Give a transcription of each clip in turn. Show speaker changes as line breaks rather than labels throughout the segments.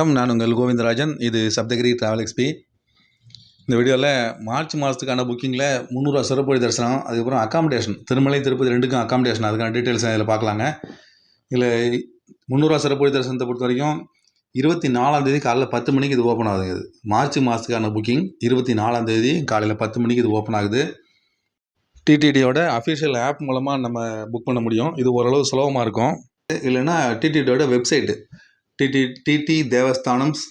வணக்கம். நான் உங்கள் கோவிந்தராஜன். இது சப்தகிரி ட்ராவல் எக்ஸ்பி இந்த வீடியோவில் மார்ச் மாதத்துக்கான புக்கிங்கில் முந்நூறுவா சிறப்பு தரிசனம் அதுக்கப்புறம் அக்காமடேஷன் திருமலை திருப்பதி ரெண்டுக்கும் அக்காமடேஷன் அதுக்கான டீட்டெயில்ஸ் இதில் பார்க்கலாங்க. இதில் முந்நூறுவா சிறப்பு தரிசனத்தை பொறுத்த வரைக்கும் இருபத்தி நாலாம் தேதி காலைல பத்து மணிக்கு இது ஓப்பன் ஆகுது. இது மார்ச் மாதத்துக்கான புக்கிங் இருபத்தி நாலாம் தேதி காலையில் பத்து மணிக்கு இது ஓப்பன் ஆகுது. டிடிடியோட அஃபிஷியல் ஆப் மூலமாக நம்ம புக் பண்ண முடியும். இது ஓரளவு சுலபமாக இருக்கும். இல்லைன்னா டிடிடியோட website TT TT Devasthanams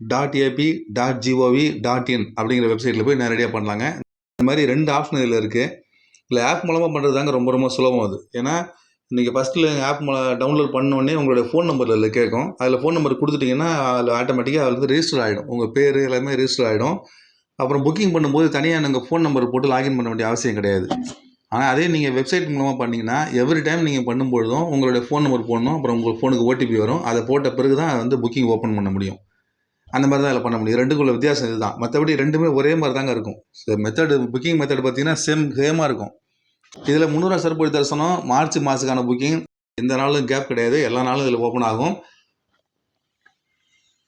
dot AP dot GOV dot in அப்படிங்கிற வெப்சைட்டில் போய் நேரடியாக பண்ணலாங்க. இந்த மாதிரி ரெண்டு ஆப்ஷன் இதில் இருக்குது இல்லை ஆப் மூலமாக பண்ணுறது தாங்க ரொம்ப ரொம்ப சுலபம் அது. ஏன்னா நீங்கள் ஃபஸ்ட்டில் ஆப் மூலம் டவுன்லோட் பண்ணோடனே உங்களுடைய ஃபோன் நம்பரில் அதில் கேட்கும் அதில் ஃபோன் நம்பர் கொடுத்துட்டிங்கன்னா அதில் ஆட்டோமேட்டிக்காக அதில் வந்து ரிஜிஸ்டர் ஆகிடும் உங்கள் பேர் எல்லாமே ரிஜிஸ்டர் ஆகிடும் அப்புறம் புக்கிங் பண்ணும்போது தனியாக நாங்கள் ஃபோன் நம்பர் போட்டு லாகின் பண்ண வேண்டிய அவசியம் கிடையாது. ஆனால் அதே நீங்கள் வெப்சைட் மூலமாக பண்ணிங்கன்னா எவ்ரி டைம் நீங்கள் பண்ணும்பொழுதும் உங்களுடைய ஃபோன் நம்பர் போடணும் அப்புறம் உங்கள் ஃபோனுக்கு ஓடிபி வரும். அதை போட்ட பிறகு தான் வந்து புக்கிங் ஓப்பன் பண்ண முடியும். அந்த மாதிரி தான் இதில் பண்ண முடியும். ரெண்டுக்குள்ள வித்தியாசம் இதுதான். மற்றபடி ரெண்டுமே ஒரே மாதிரி தாங்க இருக்கும். மெத்தடு புக்கிங் மெத்தட் பார்த்தீங்கன்னா சேம் சேமாக இருக்கும். இதில் முந்நூறுவா சிறப்பு தரிசனம் மார்ச் மாதத்துக்கான புக்கிங் எந்த நாளும் கேப் கிடையாது. எல்லா நாளும் இதில் ஓப்பன் ஆகும்.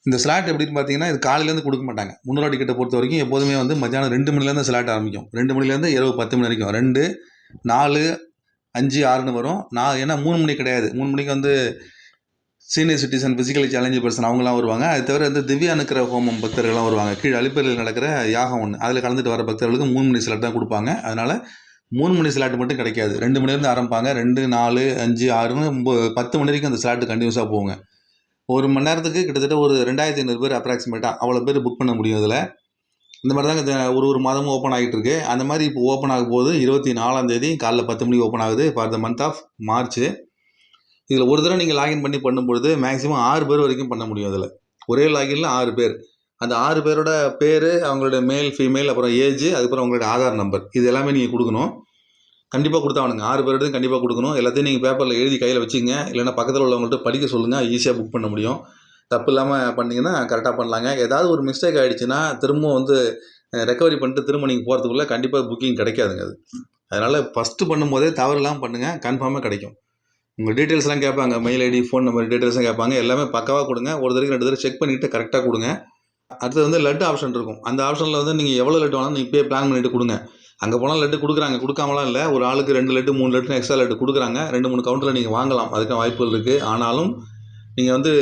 இந்த ஸ்லாட் எப்படின்னு பார்த்தீங்கன்னா இது காலையிலேருந்து கொடுக்க மாட்டாங்க. முந்நூறுவா டிக்கெட்டை பொறுத்த வரைக்கும் எப்போதுமே வந்து மத்தியானம் ரெண்டு மணிலேருந்து ஸ்லாட் ஆரம்பிக்கும். ரெண்டு மணிலேருந்து இரவு பத்து மணி வரைக்கும். ரெண்டு நாலு அஞ்சு ஆறுன்னு வரும். நான் ஏன்னா மூணு மணி கிடையாது. மூணு மணிக்கு வந்து senior citizen physically challenge person அவங்களாம் வருவாங்க. அது தவிர வந்து திவ்யா அனுக்கிற ஹோமம் பக்தர்கள்லாம் வருவாங்க. கீழே அழிப்பறையில் நடக்கிற யாகம் ஒன்று அதில் கலந்துட்டு வர பக்தர்களுக்கு மூணு மணி ஸ்லாட் தான் கொடுப்பாங்க. அதனால் மூணு மணி ஸ்லாட் மட்டும் கிடைக்காது. ரெண்டு மணிலேருந்து ஆரம்பிப்பாங்க. ரெண்டு நாலு அஞ்சு ஆறுன்னு பத்து மணி வரைக்கும் அந்த ஸ்லாட்டு கண்டினியூஸாக போவாங்க ஒரு மணி நேரத்துக்கு கிட்டத்தட்ட ஒரு ரெண்டாயிரத்தி ஐநூறு பேர் அப்ராக்சிமேட்டாக அவ்வளோ பேர் புக் பண்ண முடியும் இதில். இந்த மாதிரி தாங்க இந்த ஒரு ஒரு மாதமும் ஓப்பன் ஆகிட்டு இருக்கு அந்த மாதிரி இப்போ ஓப்பன் ஆகும் போது இருபத்தி நாலாம் தேதி காலைல பத்து மணிக்கு ஓப்பன் ஆகுது for the month of March இதில் ஒரு தடவை நீங்கள் லாகின் பண்ணி பண்ணும்பொழுது மேக்ஸிமம் ஆறு பேர் வரைக்கும் பண்ண முடியும் அதில் ஒரே லாகின்ல ஆறு பேர். அந்த ஆறு பேரோட பேர் அவங்களோட மேல் ஃபீமேல் அப்புறம் ஏஜ் அதுக்கப்புறம் அவங்களோட ஆதார் நம்பர் இது எல்லாமே நீங்கள் கொடுக்கணும். கண்டிப்பாக கொடுத்தாவணுங்க ஆறு பேர்கிட்டையும் கண்டிப்பாக கொடுக்கணும். எல்லாத்தையும் நீங்கள் பேப்பரில் எழுதி கையில் வச்சுங்க. இல்லைன்னா பக்கத்தில் உள்ளவங்கள்ட்ட படிக்க சொல்லுங்கள் ஈஸியாக புக் பண்ண முடியும். தப்பு இல்லாமல் பண்ணிங்கன்னா கரெக்டாக பண்ணலாங்க. ஏதாவது ஒரு மிஸ்டேக் ஆகிடுச்சுன்னா திரும்ப வந்து ரெக்கவரி பண்ணிட்டு திரும்ப நீங்கள் போகிறதுக்குள்ளே கண்டிப்பாக புக்கிங் கிடைக்காதுங்க அது. அதனால் ஃபஸ்ட்டு பண்ணும்போதே தவறு இல்லாமல் பண்ணுங்கள் கன்ஃபார்மாக கிடைக்கும். உங்கள் டீட்டெயில்ஸ்லாம் கேட்பாங்க. மெயில் ஐடி ஃபோன் நம்பர் டீட்டெயில்ஸ்லாம் கேட்பாங்க. எல்லாமே பக்காவாக கொடுங்க. ஒரு தடவை ரெண்டு தடவை செக் பண்ணிவிட்டு கரெக்டாக கொடுங்க. அடுத்தது வந்து லட்டு ஆப்ஷன் இருக்கும். அந்த ஆப்ஷனில் வந்து நீங்கள் எவ்வளோ லட்டு வேணாலும் நீங்கள் இப்போயே பிளான் பண்ணிவிட்டு கொடுங்க. அங்கே போனால் லட்டு கொடுக்குறாங்க. கொடுக்காமலாம் இல்லை. ஒரு ஆளுக்கு ரெண்டு லட்டு மூணு லட்டு எக்ஸ்ட்ரா லட்டு கொடுக்குறாங்க. ரெண்டு மூணு கவுண்டரில் நீங்கள் வாங்கலாம். அதுக்கான வாய்ப்புகள் இருக்குது ஆனாலும் நீங்கள் வந்து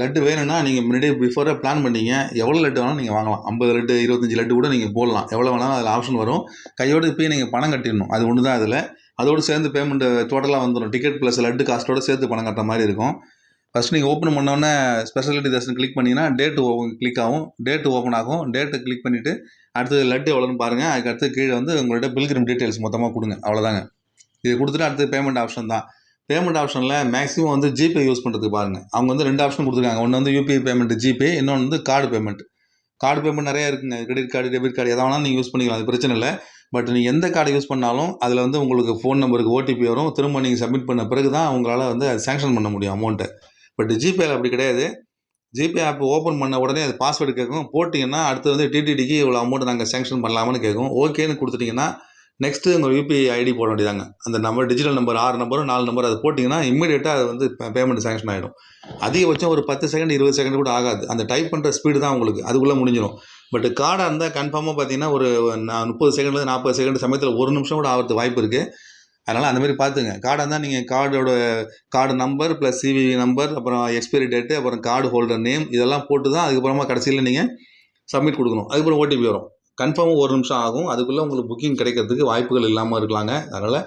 லட்டு வேணும்னா நீங்கள் முன்னாடியே பிஃபோராக பிளான் பண்ணீங்க. எவ்வளோ லட்டு வேணாலும் நீங்கள் வாங்கலாம். ஐம்பது லட்டு இருபத்தஞ்சி லட்டு கூட நீங்கள் போடலாம். எவ்வளோ வேணாலும் அதில் ஆப்ஷன் வரும். கையோடு போய் நீங்கள் பணம் கட்டிடணும். அது ஒன்று தான் அதில். அதோடு சேர்ந்து பேமெண்ட்டு டோட்டலாக வந்துடும் டிக்கெட் ப்ளஸ் லட்டு காஸ்ட்டோட சேர்த்து பணம் கட்டுற மாதிரி இருக்கும். ஃபஸ்ட் நீங்கள் ஓப்பன் பண்ணோன்னே ஸ்பெஷாலிட்டி தர்ஷன் கிளிக் பண்ணிங்கன்னா டேட்டு கிளிக் ஆகும். டேட்டு ஓப்பன் ஆகும். டேட்டை கிளிக் பண்ணிவிட்டு அடுத்தது லட்டு எவ்வளோன்னு பாருங்கள் அதுக்கு அடுத்து கீழே வந்து உங்கள்கிட்ட பில்கிரிம் டீட்டெயில்ஸ் மொத்தமாக கொடுங்க. அவ்வளோதாங்க இது கொடுத்துட்டு அடுத்து பேமெண்ட் ஆப்ஷன் தான். பேமெண்ட் ஆப்ஷனில் மேக்ஸிமம் வந்து ஜிபே யூஸ் பண்ணுறதுக்கு பாருங்கள் அவங்க வந்து ரெண்டு ஆப்ஷன் கொடுத்துருக்காங்க. ஒன்று வந்து யூபிஐ பேமெண்ட் ஜிபே. இன்னொன்று வந்து கார்டு பேமெண்ட். கார்டு பேமெண்ட் நிறையா இருக்குங்க. கிரெடிட் கார்டு டெபிட் கார்டு எதாவது நீங்கள் யூஸ் பண்ணிக்கலாம். அது பிரச்சனை இல்லை. பட் நீங்கள் எந்த கார்டு யூஸ் பண்ணாலும் அதில் வந்து உங்களுக்கு ஃபோன் நம்பருக்கு ஓடிபி வரும். திரும்ப நீங்கள் சப்மிட் பண்ண பிறகு தான் உங்களால் வந்து அது சேங்ஷன் பண்ண முடியும் அமௌண்ட்டை. பட் ஜிபேயில் அப்படி கிடையாது. ஜிபே ஆப் ஓப்பன் பண்ண உடனே அது பாஸ்வேர்டு கேட்கும். போட்டிங்கன்னா அடுத்து வந்து டிடிடிக்கு இவ்வளோ அமௌண்ட் நாங்கள் சேங்ஷன் பண்ணலாமான்னு கேட்கும். ஓகேன்னு கொடுத்துட்டிங்கன்னா நெக்ஸ்ட்டு உங்கள் யூபிஐ ஐடி போட வேண்டியதாங்க. அந்த நம்பர் டிஜிட்டல் நம்பர் ஆறு நம்பரும் நாலு நம்பர் அதை போட்டிங்கன்னா இமீடியட்டாக அது வந்து பேமெண்ட் சேங்ஷன் ஆகிடும் அதிகபட்சம் ஒரு பத்து செகண்ட் இருபது செகண்ட் கூட ஆகாது. அந்த டைப் பண்ணுற ஸ்பீடு தான் உங்களுக்கு. அதுக்குள்ளே முடிஞ்சிடும் பட் கார்டாக இருந்தால் கன்ஃபார்மாக பார்த்தீங்கன்னா ஒரு முப்பது செகண்ட்லேருந்து நாற்பது செகண்ட் சமயத்தில் ஒரு நிமிஷம் கூட ஆகிறது வாய்ப்பு இருக்குது அதனால் அந்த மாதிரி பார்த்துங்க. கார்டாக இருந்தால் நீங்கள் கார்டோட card number plus CVV number அப்புறம் எக்ஸ்பைரி டேட்டு அப்புறம் கார்டு ஹோல்டர் நேம் இதெல்லாம் போட்டு தான் அதுக்கப்புறமா கடைசியில் நீங்கள் சப்மிட் கொடுக்கணும். அதுக்கப்புறம் ஓடிபி வரும். கன்ஃபார்மாக ஒரு நிமிஷம் ஆகும். அதுக்குள்ளே உங்களுக்கு புக்கிங் கிடைக்கிறதுக்கு வாய்ப்புகள் இல்லாமல் இருக்கலாங்க. அதனால்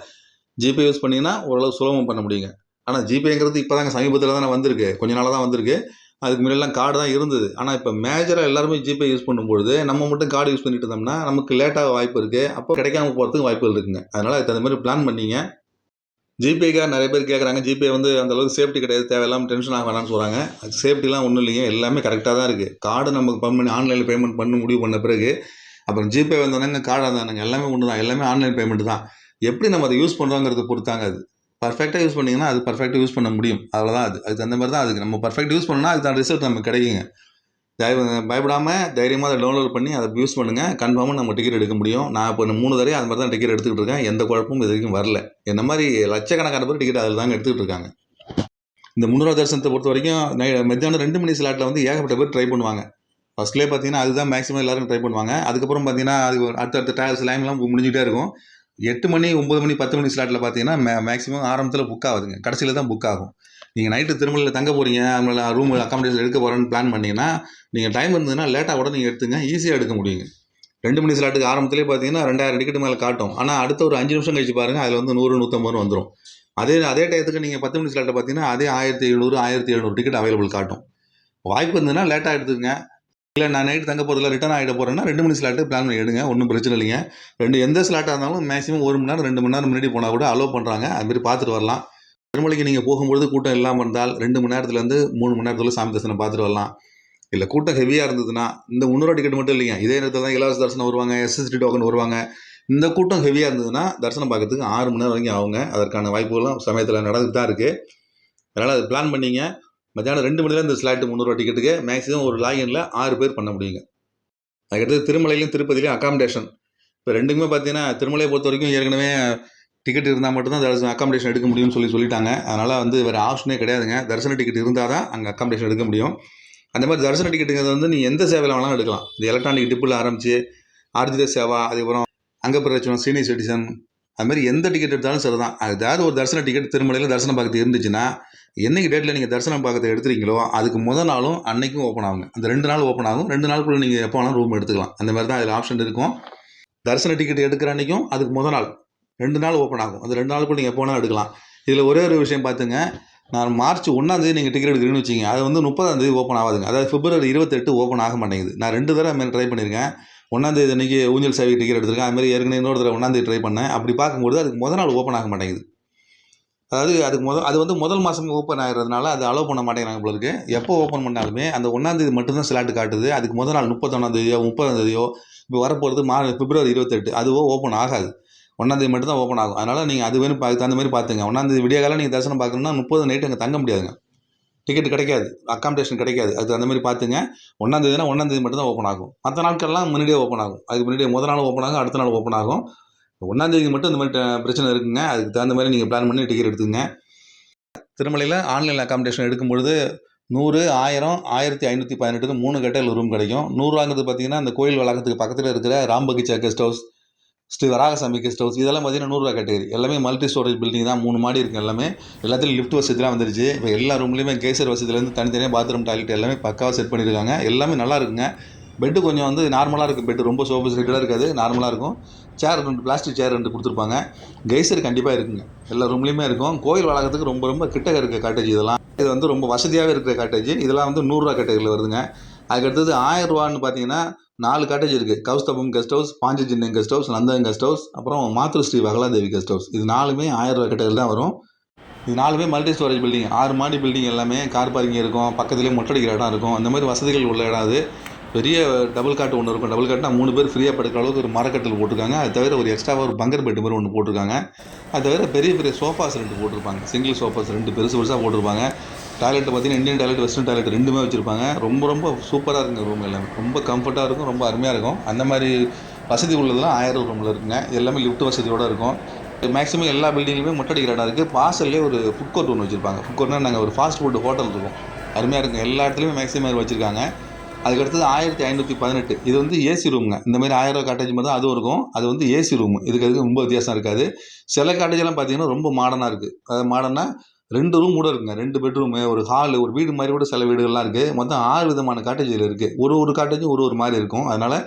ஜிபே யூஸ் பண்ணிங்கன்னா ஓரளவு சுலபம் பண்ண முடியுங்க. ஆனால் ஜிபேங்கிறது இப்போ தாங்க சமீபத்தில் தானே வந்திருக்கு. கொஞ்ச நாளாக தான் வந்திருக்கு. அதுக்கு முன்னாடிலாம் கார்டு தான் இருந்தது. ஆனால் இப்போ மேஜராக எல்லாருமே ஜிபே யூஸ் பண்ணும்பொழுது நம்ம மட்டும் கார்டு யூஸ் பண்ணிட்டு இருந்தோம்னா நமக்கு லேட்டாக வாய்ப்பு இருக்குது அப்போ கிடைக்காம போகிறதுக்கு வாய்ப்புகள் இருக்குங்க. அதனால் அதுக்கு தகுந்த மாதிரி பிளான் பண்ணிங்க. ஜிபேக்காக நிறைய பேர் கேட்குறாங்க ஜிபே வந்து அந்த அளவுக்கு சேஃப்டி கிடையாது தேவையில்லாமல் டென்ஷன் ஆக வேணாம்னு சொல்கிறாங்க அது சேஃப்டிலாம் ஒன்றும் இல்லைங்க. எல்லாமே கரெக்டாக தான் இருக்குது கார்டு நமக்கு பண்ணி ஆன்லைனில் பேமெண்ட் பண்ண முடிவு பண்ண பிறகு அப்புறம் ஜிபே வந்தோடனே கார்டு வந்தானுங்க எல்லாமே ஒன்று தான் எல்லாமே ஆன்லைன் பேமெண்ட் தான். எப்படி நம்ம அதை யூஸ் பண்ணுறோங்கிறத பொறுத்தாங்க அது. பர்ஃபெக்டாக யூஸ் பண்ணிங்கன்னா அது பர்ஃபெக்டாக யூஸ் பண்ண முடியும். அவ்வளோதான் அது. அதுக்கு அந்த மாதிரி தான் அதுக்கு நம்ம பர்ஃபெக்ட் யூஸ் பண்ணால் அதுக்கு தான் ரிசல்ட் நமக்கு கிடைக்குங்க. தயவு பயப்படாமல் தைரியமாக அதை டவுன்லோட் பண்ணி அதை யூஸ் பண்ணுங்கள் கன்ஃபார்மாக நம்ம டிக்கெட் எடுக்க முடியும். நான் இப்போ மூணு தடவை அது மாதிரி தான் டிக்கெட் எடுத்துக்கிட்டு இருக்கேன். எந்த குழப்பமும் இது வரைக்கும் வரல. என்ன மாதிரி லட்சக்கணக்கான பேர் டிக்கெட் அதில் தாங்க எடுத்துக்கிட்டு இருக்காங்க. இந்த முன்னூறு தரிசனத்தை பொறுத்த வரைக்கும் நை மத்தியானம் ரெண்டு மணி ஸ்லாட்டில் வந்து ஏகப்பட்ட பேர் ட்ரை பண்ணுவாங்க. ஃபர்ஸ்ட்லேயே பார்த்தீங்கன்னா அதுதான் மேக்ஸிமம் எல்லாரும் ட்ரை பண்ணுவாங்க. அதுக்கப்புறம் பார்த்தீங்கன்னா அது ஒரு அடுத்தடுத்த டயர்ஸ் லைன்லாம் முடிஞ்சுட்டே இருக்கும். எட்டு மணி ஒம்பது மணி பத்து மணி ஸ்லாட்டில் பார்த்தீங்கன்னா மே மேக்ஸிமம் ஆரம்பத்தில் புக் ஆகுதுங்க. கடைசியில் தான் புக் ஆகும். நீங்கள் நைட்டு திருமலையில் தங்க போகிறீங்க அவங்கள ரூம் அக்காமடேஷன் எடுக்க போகிறேன்னு பிளான் பண்ணீங்கன்னா நீங்கள் டைம் இருந்ததுன்னா லேட்டாக கூட நீங்கள் எடுத்துங்க ஈஸியாக எடுக்க முடியுங்க. ரெண்டு மணி ஸ்லாட்டுக்கு ஆரம்பத்திலே பார்த்தீங்கன்னா ரெண்டாயிரம் டிக்கெட் மேலே காட்டும். ஆனால் அடுத்த ஒரு அஞ்சு நிமிஷம் கழிச்சு பாருங்கள் அதில் வந்து நூறு நூற்றம்பது ரூபா வந்துடும் அதே அதே டயத்துக்கு நீங்கள் பத்து மணி ஸ்லாட்டில் பார்த்தீங்கன்னா அதே ஆயிரத்தி எழுநூறு ஆயிரத்தி எழுநூறு டிக்கெட் அவைலபிள் காட்டும். வாய்ப்பு இருந்ததுன்னா லேட்டாக எடுத்துக்கங்க. இல்லை நான் நைட் தங்க போகிறதுல ரிட்டர்ன் ஆகிட போகிறேன்னா ரெண்டு மணி ஸ்லாட்டு பிளான் பண்ணி எடுங்க. ஒன்றும் பிரச்சனை இல்லைங்க. ரெண்டு எந்த ஸ்லாட்டாக இருந்தாலும் மேக்ஸிமம் ஒரு மணி நேரம் ரெண்டு மணி நேரம் முன்னாடி போனால் கூட அலோவ் பண்ணுறாங்க அதுமாரி பார்த்துட்டு வரலாம். திருமலைக்கு நீங்கள் போகும்பொழுது கூட்டம் இல்லாமல் இருந்தால் ரெண்டு மணி நேரத்துலேருந்து மூணு மணி நேரத்தில் சாமி தரிசனம் பார்த்துட்டு வரலாம். இல்லை கூட்டம் ஹெவியாக இருந்ததுன்னா இந்த முன்னூறு டிக்கெட் மட்டும் இல்லைங்க. இதே நேரத்தில் தான் இலவச தரிசனம் வருவாங்க எஸ்எஸ்டி டோக்கன் வருவாங்க. இந்த கூட்டம் ஹெவியாக இருந்ததுன்னா தரிசனம் பார்க்கறதுக்கு ஆறு மணி நேரம் வரைக்கும் ஆகுங்க. அதற்கான வாய்ப்புகளும் சமயத்தில் நடந்துட்டு தான் இருக்குது அதனால் அது பிளான் பண்ணிங்க. மத்தியானம் ரெண்டு மணில இந்த ஸ்லாட்டு முந்நூறுவா டிக்கெட்டுக்கு மேக்ஸிமம் ஒரு லாகினில் ஆறு பேர் பண்ண முடியுங்க. அதுக்கடுத்து திருமலையிலையும் திருப்பதிலையும் அகாமடேஷன் இப்போ ரெண்டுக்குமே பார்த்தீங்கன்னா திருமலையை பொறுத்த வரைக்கும் ஏற்கனவே டிக்கெட் இருந்தால் மட்டும்தான் தரிசனம் அக்காமடேஷன் எடுக்க முடியும்னு சொல்லி சொல்லிட்டாங்க. அதனால் வந்து வேறு ஆப்ஷனே கிடையாதுங்க. தரிசன டிக்கெட் இருந்தால் தான் அங்கே அக்காமடேஷன் எடுக்க முடியும். அந்த மாதிரி தரிசன டிக்கெட்டுங்கிறது வந்து நீ எந்த சேவையில் வேணாலும் எடுக்கலாம். இந்த எலக்ட்ரானிக் டிப்பில் ஆரம்பித்து ஆர்ஜித சேவா அதுக்கப்புறம் அங்கப்பிரச்சனம் சீனியர் சிட்டிசன் அது மாதிரி எந்த டிக்கெட் எடுத்தாலும் சரி தான் அதாவது ஒரு தரிசன டிக்கெட் திருமலையில் தரிசனம் பக்கத்து இருந்துச்சுன்னா என்னைக்கு டேட்டில் நீங்கள் தரிசனம் பார்க்கறது எடுத்துறீங்களோ அதுக்கு முதல் நாளும் அன்னைக்கும் ஓப்பன் ஆகுங்க. அந்த ரெண்டு நாள் ஓப்பன் ஆகும். ரெண்டு நாளுக்குள்ள நீங்கள் எப்போ வேணாலும் ரூம் எடுத்துக்கலாம். அந்த மாதிரி தான் அதில் ஆப்ஷன் இருக்கும். தரிசன டிக்கெட் எடுக்கிற அன்னைக்கும் அதுக்கு முதல் நாள் ரெண்டு நாள் ஓப்பன் ஆகும். அந்த ரெண்டு நாளுக்குள்ள நீங்கள் எப்போ வேணாலும் எடுக்கலாம். இதில் ஒரே ஒரு விஷயம் பார்த்துங்க. நான் மார்ச் ஒன்றாந்தேதி நீங்கள் டிக்கெட் எடுக்கிறீங்கன்னு வச்சிங்க அது வந்து முப்பதாந்தேதி ஓப்பன் ஆகாதுங்க. அதாவது பிப்ரவரி இருபத்தெட்டு ஓப்பன் ஆக மாட்டேங்குது. நான் ரெண்டு தடவை அதுமாதிரி ட்ரை பண்ணியிருக்கேன். ஒன்றாந்தேதி அன்றைக்கி ஊஞ்சல் சேவை டிக்கெட் எடுத்திருக்கேன். அதுமாதிரி ஏற்கனவே இன்னொரு தடவை ஒன்றாந்தேதி ட்ரை பண்ணேன். அப்படி பார்க்கும்போது அதுக்கு முதல் நாள் ஓப்பன் ஆக மாட்டேங்குது. அதாவது அதுக்கு முதல் அது வந்து முதல் மாதம் ஓப்பன் ஆகிறதுனால அது அலோவ் பண்ண மாட்டேங்கிறாங்க போல இருக்கு. எப்போ ஓப்பன் பண்ணாலுமே அந்த ஒன்றாந்தேதி மட்டும்தான் ஸ்லாட் காட்டுது. அதுக்கு முதல் நாள் முப்பத்தொன்னாந்தேதியோ முப்பதாந்தேதியோ இப்போ வரப்போகிறது மா பிப்ரவரி இருபத்தெட்டு. அதுவோ ஓப்பன் ஆகாது. ஒன்றாந்தேதி மட்டும் தான் ஓப்பன் ஆகும். அதனால் நீங்கள் அது வேணும் பார்த்து அந்த மாதிரி பார்த்துங்க ஒன்றாந்தேதி விடிய காலம் நீங்கள் தரிசனம் பார்க்கணுன்னா முப்பது நைட்டு அங்கே தங்க முடியாதுங்க. டிக்கெட் கிடைக்காது. அக்காமடேஷன் கிடைக்காது. அது அந்த மாதிரி பார்த்துங்க ஒன்றாந்தேதினா ஒன்றாந்தேதி மட்டும் தான் ஓப்பன் ஆகும். மற்ற நாட்கள்லாம் முன்னாடியே ஓப்பன் ஆகும். அதுக்கு முன்னாடியே முதல் நாள் ஓப்பன் ஆகும் அடுத்த நாள் ஓப்பன் ஆகும். ஒன்றாந்தேதி மட்டும் இந்த மாதிரி பிரச்சனை இருக்குங்க. அதுக்கு தகுந்த மாதிரி நீங்கள் பிளான் பண்ணி டிக்கெட் எடுத்துங்க திருமலையில் ஆன்லைன் அக்காமடேஷன் எடுக்கும்பொழுது நூறு ஆயிரம் ஆயிரத்தி ஐநூற்றி பதினெட்டுக்கு மூணு கட்டையில் ரூம் கிடைக்கும். நூறுவாங்கிறது பார்த்தீங்கன்னா அந்த கோயில் வளாகத்துக்கு பக்கத்தில் இருக்கிற Rambagicha guest house Sri Varahaswamy guest house இதெல்லாம் பார்த்தீங்கன்னா நூறுரூவா கேட்டகரி எல்லாமே மல்டி ஸ்டோரேஜ் பில்டிங் தான். மூணு மாடி இருக்குது எல்லாமே. எல்லாத்துலையும் லிஃப்ட் வசதிலாம் வந்துருச்சு. இப்போ எல்லா ரூம்லேயுமே கேசர் வசதியிலேருந்து தனித்தனியாக பாத்ரூம் டாய்லெட் எல்லாமே பக்காவாக செட் பண்ணியிருக்காங்க எல்லாமே நல்லா இருக்குங்க. பெட்டு கொஞ்சம் வந்து நார்மலாக இருக்குது பெட்டு ரொம்ப சோஃபிஸ்டிக்கேட்டாக இருக்காது. நார்மலாக இருக்கும். சேர் ரெண்டு பிளாஸ்டிக் சேர் ரெண்டு கொடுத்துருப்பாங்க. கெய்சர் கண்டிப்பாக இருக்குங்க. எல்லா ரூம்லேயுமே இருக்கும். கோயில் வளாகத்துக்கு ரொம்ப ரொம்ப கிட்டக இருக்க காட்டேஜ் இதெல்லாம். இது வந்து ரொம்ப வசதியாகவே இருக்கிற காட்டேஜ் இதெல்லாம் வந்து நூறுரூவா கேட்டகரியில் வருதுங்க. அதுக்கடுத்தது ஆயிரம் ரூபான்னு பார்த்தீங்கன்னா நாலு காட்டேஜ் இருக்குது Kausthubham guest house Panchajanyam guest house Nandan guest house அப்புறம் மாத்ருஸ்ரீ வகலாதேவி கெஸ்ட் ஹவுஸ் இது நாலுமே ஆயிரம் ரூபா கேட்டகரியில் தான் வரும். இது நாலுமே மல்டி ஸ்டோரேஜ் பில்டிங் ஆறு மாடி பில்டிங் எல்லாமே கார் பார்க்கிங் இருக்கும். பக்கத்துலேயே மொட்டடிக்கிற இடம் இருக்கும். அந்த மாதிரி வசதிகள் உள்ள இடம் அது. பெரிய டபுள் காட் ஒன்று இருக்கும். டபுள் காட்னா மூணு பேர் ஃப்ரீயாக படுக்கிற அளவுக்கு ஒரு மரக்கட்டில் போட்டிருக்காங்க. அது தவிர ஒரு எக்ஸ்ட்ராவாக ஒரு பங்கர் பெட்டு மாதிரி ஒன்று போட்டிருக்காங்க. அது தவிர பெரிய பெரிய சோஃபாஸ் ரெண்டு போட்டிருப்பாங்க. சிங்கிள் சோஃபாஸ் ரெண்டு பெருசு பெருசாக போட்டிருப்பாங்க. டாய்லெட் பார்த்தீங்கன்னா இந்தியன் டாய்லெட் வெஸ்டர்ன் டாய்லெட் ரெண்டுமே வச்சுருப்பாங்க. ரொம்ப ரொம்ப சூப்பராக இருக்குங்க ரூம் எல்லாமே. ரொம்ப கம்ஃபர்ட்டாக இருக்கும் ரொம்ப அருமையாக இருக்கும். அந்த மாதிரி வசதி உள்ளதெல்லாம் ஆயிரம் ரூமில் இருக்குங்க. எல்லாமே லிஃப்ட் வசதியோடு இருக்கும். மேக்ஸிமம் எல்லா பில்டிங்லையுமே மொட்டடிக்கிற இடம் இருக்குது வாசல்லே ஒரு ஃபுட் கோர்ட் ஒன்று வச்சுருப்பாங்க. ஃபுட் கோர்ட்னா நாங்கள் ஒரு ஃபாஸ்ட் ஃபுட் ஹோட்டல் இருக்கும். அருமையாக இருக்கும். எல்லா இடத்துலையுமே மேக்ஸிமம் வச்சுருக்காங்க. அதுக்கடுத்தது ஆயிரத்தி ஐநூற்றி பதினெட்டு. இது வந்து ஏசி ரூமுங்க இந்த மாதிரி ஆயிரம் காட்டேஜ் மாதிரி அதுவும் இருக்கும். அது வந்து ஏசி ரூம் இதுக்கு அதுக்கு ரொம்ப வித்தியாசம் இருக்காது. சில காட்டேஜெல்லாம் பார்த்தீங்கன்னா ரொம்ப மாடர்னாக இருக்குது அதாவது மாடர்னா ரெண்டு ரூம் கூட இருக்குங்க. ரெண்டு பெட்ரூமு ஒரு ஹால் ஒரு வீடு மாதிரி கூட சில வீடுகள்லாம் இருக்குது மொத்தம் ஆறு விதமான காட்டேஜில் இருக்குது ஒரு ஒரு காட்டேஜும் ஒரு ஒரு மாதிரி இருக்கும். அதனால்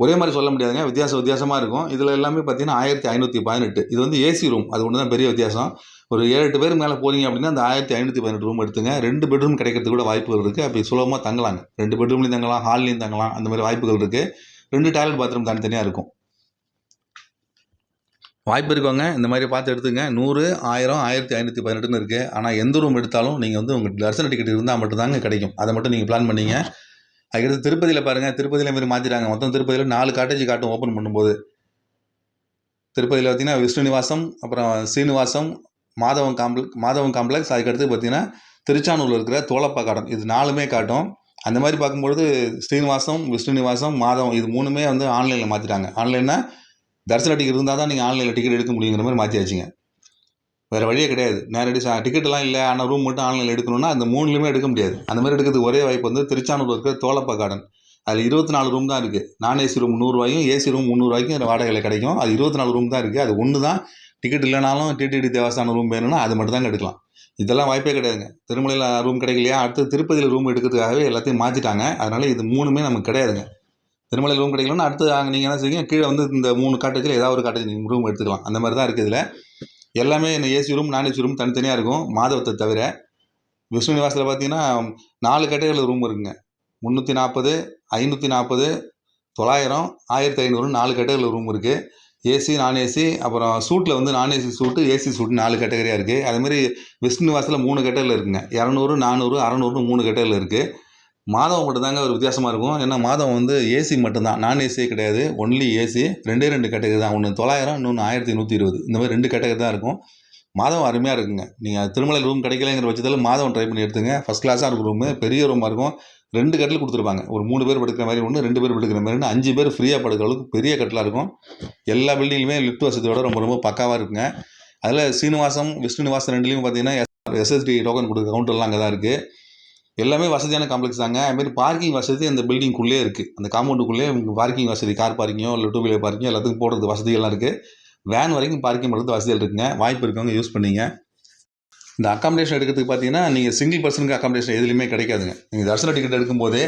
ஒரே மாதிரி சொல்ல முடியாதுங்க. வித்தியாசம் வித்தியாசமாக இருக்கும். இதில் எல்லாமே பார்த்தீங்கன்னா ஆயிரத்தி ஐநூற்றி பதினெட்டு. இது வந்து ஏசி ரூம் அது ஒன்று தான் பெரிய வித்தியாசம். ஒரு ஏழு எட்டு பேர் மேலே போகிறீங்க அப்படின்னா அந்த ஆயிரத்தி ஐநூற்றி பதினெட்டு ரூம் எடுத்துங்க. ரெண்டு பெட்ரூம் கிடைக்கிறதுக்கு கூட வாய்ப்புகள் இருக்குது அப்படி சுலபமாக தங்கலாங்க. ரெண்டு பெட்ரூம்லையும் தங்கலாம் ஹால்லையும் தங்கலாம். அந்த மாதிரி வாய்ப்புகள் இருக்குது ரெண்டு டாய்லெட் பாத்ரூம் தனித்தனியாக இருக்கும். வாய்ப்பு இருக்கவங்க இந்த மாதிரி பார்த்து எடுத்துங்க. நூறு ஆயிரம் ஆயிரத்தி ஐநூற்றி பதினெட்டுன்னு இருக்குது ஆனால் எந்த ரூம் எடுத்தாலும் நீங்கள் வந்து உங்கள் தரிசன டிக்கெட் இருந்தால் மட்டும்தாங்க கிடைக்கும். அதை மட்டும் நீங்கள் பிளான் பண்ணிங்க. அதுக்கடுத்து திருப்பதியில் பாருங்கள் திருப்பதியில் மாரி மாற்றிட்டாங்க மொத்தம் திருப்பதியில் நாலு காட்டேஜ் காட்டும் ஓப்பன் பண்ணும்போது. திருப்பதியில் பார்த்தீங்கன்னா விஷ்ணு நிவாசம் அப்புறம் ஸ்ரீனிவாசம் மாதவன் காம்ப்ளெக்ஸ் மாதவன் காம்ப்ளெக்ஸ் அதுக்கடுத்து பார்த்தீங்கன்னா திருச்சானூரில் இருக்கிற தோலப்பா காட்டம் இது நாலுமே காட்டும். அந்த மாதிரி பார்க்கும்பொழுது ஸ்ரீனிவாசம் விஷ்ணு நிவாசம் மாதவம் இது மூணுமே வந்து ஆன்லைனில் மாற்றிட்டாங்க ஆன்லைன்னா தரிசன டிக்கெட் இருந்தால் தான் நீங்கள் ஆன்லைனில் டிக்கெட் எடுக்க முடியுங்கிற மாதிரி மாற்றியாச்சுங்க வேறு வழியே கிடையாது. நேரடி சா டிக்கெட்லாம் இல்லை. ஆனால் ரூம் மட்டும் ஆன்லைனில் எடுக்கணும்னா அந்த மூணுலையுமே எடுக்க முடியாது. அந்த மாதிரி எடுக்கிறதுக்கு ஒரே வாய்ப்பு வந்து திருச்சானூர் இருக்கிற தோலப்பா கார்டன் அதில் இருபத்தி நாலு ரூம் தான் இருக்குது நான் ஏசி ரூம் நூறுரூவாயும் ஏசி ரூம் முந்நூறுவாய்க்கும் வாடகையில் கிடைக்கும். அது இருபத்தி நாலு ரூம் தான் இருக்குது அது ஒன்று தான் டிக்கெட் இல்லைனாலும் டிடிடி தேவஸ்தான ரூம் வேணும்னா அது மட்டும் தான் எடுக்கலாம். இதெல்லாம் வாய்ப்பே கிடையாதுங்க. திருமலையில் ரூம் கிடைக்கலையா? அடுத்து திருப்பதியில் ரூம் எடுக்கிறதுக்காகவே எல்லாத்தையும் மாற்றிட்டாங்க அதனால் இது மூணுமே நமக்கு கிடையாதுங்க. திருமலையில் ரூம் கிடைக்கலன்னா அடுத்து அங்கே நீங்கள் என்ன செய்வீங்க? கீழே வந்து இந்த மூணு காட்டேஜில் ஏதாவது ஒரு காட்டேஜ் நீங்கள் ரூம் எடுத்துக்கலாம். அந்த மாதிரி தான் இருக்குது இதில். எல்லாமே இந்த AC room non AC room தனித்தனியாக இருக்கும். மாதவத்தை தவிர விஷ்ணு நிவாசத்தில் பார்த்தீங்கன்னா நாலு கேட்டகரியில் ரூம் இருக்குங்க. முந்நூற்றி நாற்பது ஐநூற்றி நாற்பது தொள்ளாயிரம் ஆயிரத்தி ஐநூறு நாலு கேட்டகரியில் ரூம் இருக்குது ஏசி நான் ஏசி அப்புறம் சூட்டில் வந்து நான் ஏசி சூட்டு ஏசி சூட்டு நாலு கேட்டகரியாக இருக்குது அதுமாரி விஷ்ணு நிவாசத்தில் மூணு கேட்டகரியில் இருக்குங்க. இரநூறு நானூறு அறநூறுன்னு மூணு கேட்டகரியில் இருக்குது மாதவம் மட்டும்தாங்க ஒரு வித்தியாசமாக இருக்கும். ஏன்னா மாதவம் வந்து ஏசி மட்டும்தான். நான் ஏசியே கிடையாது. ஒன்லி ஏசி ரெண்டே ரெண்டு கேட்டகரி தான். ஒன்று தொள்ளாயிரம் இன்னொன்று ஆயிரத்தி நூற்றி இருபது. இந்த மாதிரி ரெண்டு கேட்டகரி தான் இருக்கும். மாதவம் அருமையாக இருக்குங்க. நீங்கள் திருமலை ரூம் கிடைக்கலங்கிற பட்சத்தில் மாதவம் ட்ரை பண்ணி எடுத்துங்க. ஃபஸ்ட் கிளாஸாக இருக்கும் ரூமு பெரிய ரூமாக இருக்கும். ரெண்டு கட்டில் கொடுத்துருப்பாங்க. ஒரு மூணு பேர் படுக்கிற மாதிரி ஒன்று ரெண்டு பேர் படுக்கிற மாதிரி ஒன்று அஞ்சு பேர் ஃப்ரீயாக படுக்கிற அளவுக்கு பெரிய கட்டிலாக இருக்கும். எல்லா பில்டிங்லையுமே லிஃப்ட் வசதியோட ரொம்ப ரொம்ப பக்காவாக இருக்குங்க. அதில் சீனிவாசம் விஷ்ணுநிவாசம் ரெண்டுலேயும் பார்த்தீங்கன்னா எஸ்எஸ்டி டோக்கன் கொடுக்குற கவுண்டர்லாம் அங்கே தான் இருக்குது எல்லாமே வசதியான காம்ப்ளெக்ஸ் தாங்க. அதுமாரி பார்க்கிங் வசதி அந்த பில்டிங்குள்ளே இருக்குது அந்த காம்பவுண்டுக்குள்ளே பார்க்கிங் வசதி கார் பார்க்கிங்கோ இல்லை டூ வீலர் பார்க்கிங்கோ எல்லாத்துக்கும் போடுறது வசதிகள்லாம் இருக்குது வேன் வரைக்கும் பார்க்கிங் பண்ணுறது வசதிகள் இருக்குங்க. வாய்ப்பு இருக்கவங்க யூஸ் பண்ணிங்க. இந்த அக்காமடேஷன் எடுக்கிறதுக்கு பார்த்தீங்கன்னா நீங்கள் சிங்கிள் பர்சனுக்கு அக்காமடேஷன் எதுலையுமே கிடைக்காதுங்க. நீங்கள் தரிசன டிக்கெட் எடுக்கும்போதே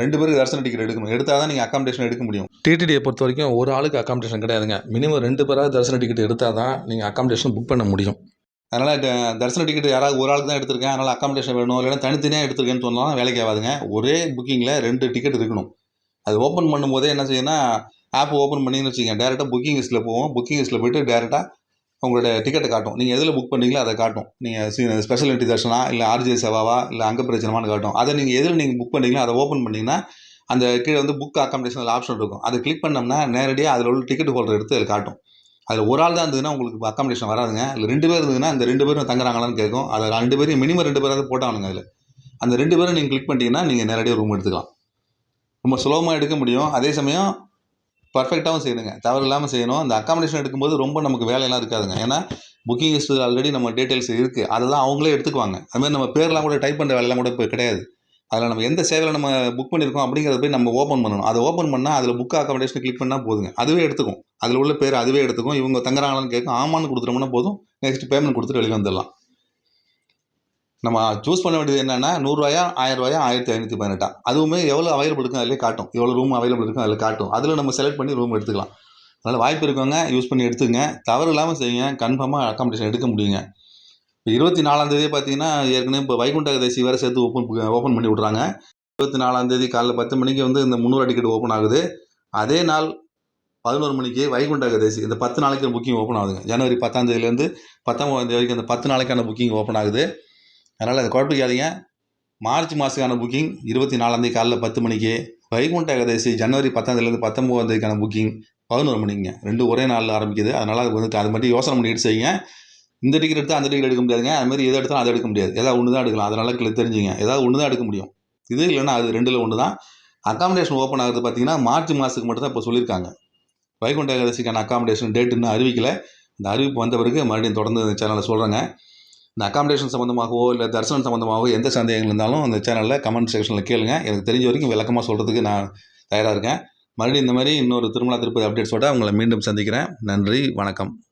ரெண்டு பேருக்கு தரிசன டிக்கெட் எடுக்கணும். எடுத்தால் தான் நீங்கள் அக்காமடேஷன் எடுக்க முடியும். டிடிடியை பொறுத்த வரைக்கும் ஒரு ஆளுக்கு அக்காமடேஷன் கிடையாதுங்க. மினிமம் ரெண்டு பேராவது தரிசன டிக்கெட் எடுத்தால் தான் நீங்கள் அக்காமடேஷன் புக் பண்ண முடியும். அதனால் தரிசன டிக்கெட் யாராவது ஒரு ஆளுக்கு தான் எடுத்திருக்கேன். அதனால் அக்காமடேஷன் வேணும். இல்லைன்னா தனித்தனியாக எடுத்திருக்கேன்னு சொன்னாலும் வேலைக்கு ஆகாதுங்க. ஒரே புக்கிங்கில் ரெண்டு டிக்கெட் இருக்கணும். அது ஓப்பன் பண்ணும்போதே என்ன செய்யணும்னா ஆப் ஓப்பன் பண்ணிங்கன்னு வச்சுக்கோங்க. டேரெக்டாக புக்கிங் லிஸ்ட்டில் போவோம். புக்கிங் லிஸ்ட்டில் போயிட்டு டேரெக்டாக உங்களோட டிக்கெட்டை காட்டும். நீங்கள் எதில் புக் பண்ணீங்களோ அதை காட்டும். நீங்கள் ஸ்பெஷல் என்ட்ரி தர்ஷனா இல்லை ஆர்ஜே சேவாவா இல்லை அங்க பிரச்சனமானு காட்டும். அதை நீங்கள் எதில் நீங்கள் புக் பண்ணீங்களோ அதை ஓப்பன் பண்ணிங்கன்னா அந்த கீழே வந்து புக் அக்காமடேஷன் ஆப்ஷன் இருக்கும். அதை கிளிக் பண்ணோம்னா நேரடியாக அதில் உள்ள டிக்கெட் ஹோல்டர் எடுத்து அதில் காட்டும். அதில் ஒரு ஆள் தான் இருந்ததுன்னா உங்களுக்கு அக்காமடேஷன் வராதுங்க. இல்லை ரெண்டு பேர் இருந்ததுன்னா அந்த ரெண்டு பேரும் தங்குறாங்களான்னு கேட்கும். அதில் ரெண்டு பேரும் மினிமம் ரெண்டு பேராவது போட்டானுங்க அதில். அந்த ரெண்டு பேரும் நீங்கள் கிளிக் பண்ணிட்டீங்கன்னா நீங்கள் நேரடியாக ரூம் எடுத்துக்கலாம். ரொம்ப சுலபமாக எடுக்க முடியும். அதே சமயம் பர்ஃபெக்டாகவும் செய்யணுங்க. தவறு இல்லாமல் செய்யணும். அந்த அக்காமடேஷன் எடுக்கும்போது ரொம்ப நமக்கு வேலையெல்லாம் இருக்காதுங்க. ஏன்னா புக்கிங் லிஸ்ட் ஆல்ரெடி நம்ம டீட்டெயில்ஸ் இருக்குது அதெல்லாம் அவங்களே எடுத்துக்குவாங்க. அதுமாதிரி நம்ம பேர்லாம் கூட டைப் பண்ணுற வேலையெல்லாம் கூட இப்போ கிடையாது. அதில் நம்ம எந்த சேவையில் நம்ம புக் பண்ணியிருக்கோம் அப்படிங்கிறத போய் நம்ம ஓப்பன் பண்ணணும். அதை ஓப்பன் பண்ணால் அதில் புக் அக்காமடேஷன் கிளிக் பண்ணால் போதுங்க. அதுவே எடுத்துக்கும். அதில் உள்ள பேர் அதுவே எடுத்துக்கும். இவங்க தங்குறாங்களான்னு கேட்கும் ஆமான்னு கொடுத்துட்டோம்னா போதும். நெக்ஸ்ட் பேமெண்ட் கொடுத்துட்டு வெளியே வந்துடலாம். நம்ம சூஸ் பண்ண வேண்டியது என்னென்னா நூறுரூவாயா ஆயிரம் ரூபாயா ஆயிரத்தி ஐநூற்றி பதினெட்டா? அதுவுமே எவ்வளோ அவைலபிள் இருக்கும் அதிலே காட்டும். எவ்வளோ ரூம் அவைலபிள் இருக்கும் அதில் காட்டும். அதில் நம்ம செலக்ட் பண்ணி ரூம் எடுத்துக்கலாம். அதனால் வாய்ப்பு இருக்கவங்க யூஸ் பண்ணி எடுத்துங்க தவறு இல்லாமல் செய்யுங்க. கன்ஃபார்மாக அக்காமடேஷன் எடுக்க முடியுங்க. இப்போ இருபத்தி நாலாந்தேதி பார்த்தீங்கன்னா ஏற்கனவே இப்போ வைகுண்ட ஏகாதசி வேறு சேர்த்து ஓப்பன் ஓப்பன் பண்ணி விட்றாங்க. இருபத்தி நாலாந்தேதி காலைல பத்து மணிக்கு வந்து இந்த முந்நூறு டிக்கெட் ஓப்பன் ஆகுது. அதே நாள் பதினோரு மணிக்கு வைகுண்ட ஏகாதசி இந்த பத்து நாளைக்கு புக்கிங் ஓப்பன் ஆகுதுங்க. ஜனவரி பத்தாம் தேதியிலேருந்து தேதி வரைக்கும் அந்த பத்து நாளைக்கான புக்கிங் ஓப்பன் ஆகுது. அதனால் அதை குழப்பிக்காதீங்க. மார்ச் மாதத்துக்கான புக்கிங் இருபத்தி நாலாந்தேதி காலைல பத்து மணிக்கு வைகுண்ட ஏகாதசி ஜனவரி பத்தாந்தேதிலேருந்து பத்தொம்போதாம் தேதிக்கான புக்கிங் பதினோரு மணிங்க ரெண்டு ஒரே நாளில் ஆரம்பிக்குது. அதனால் அது வந்து அது மட்டும் யோசனை பண்ணிட்டு செய்யுங்க. இந்த டிகிரி எடுத்தால் அந்த டிகிரி எடுக்க முடியாதுங்க. அதுமாதிரி எதை எடுத்தாலும் அதை எடுக்க முடியாது. ஏதாவது ஒன்று தான் எடுக்கலாம். அதனால் கிளி- தெரிஞ்சுங்க. ஏதாவது ஒன்று தான் எடுக்க முடியும். இது இல்லைன்னா அது ரெண்டில் ஒன்று தான் அக்காமடேஷன் ஓப்பன் ஆகிறது பார்த்தீங்கன்னா மார்ச் மாதத்துக்கு மட்டும் தான் இப்போ சொல்லியிருக்காங்க. வைகுண்ட ஏகாதசிக்கான அக்காமடேஷன் டேட் இன்னும் அறிவிக்கலை. இந்த அறிவிப்பு வந்த பிறகு மறுபடியும் தொடர்ந்து இந்த சேனலில் சொல்கிறேங்க இந்த அக்காமடேஷன் சம்மந்தமாகவோ இல்லை தரிசனம் சம்மந்தமாகவோ எந்த சந்தேகங்கள் இருந்தாலும் அந்த சேனலில் கமெண்ட் செக்ஷனில் கேளுங்க. எனக்கு தெரிஞ்ச வரைக்கும் விளக்கமாக சொல்கிறதுக்கு நான் தயாராக இருக்கேன். மறுபடியும் இந்த மாதிரி இன்னொரு திருமலா திருப்பதி அப்டேட்ஸோட உங்களை மீண்டும் சந்திக்கிறேன். நன்றி வணக்கம்.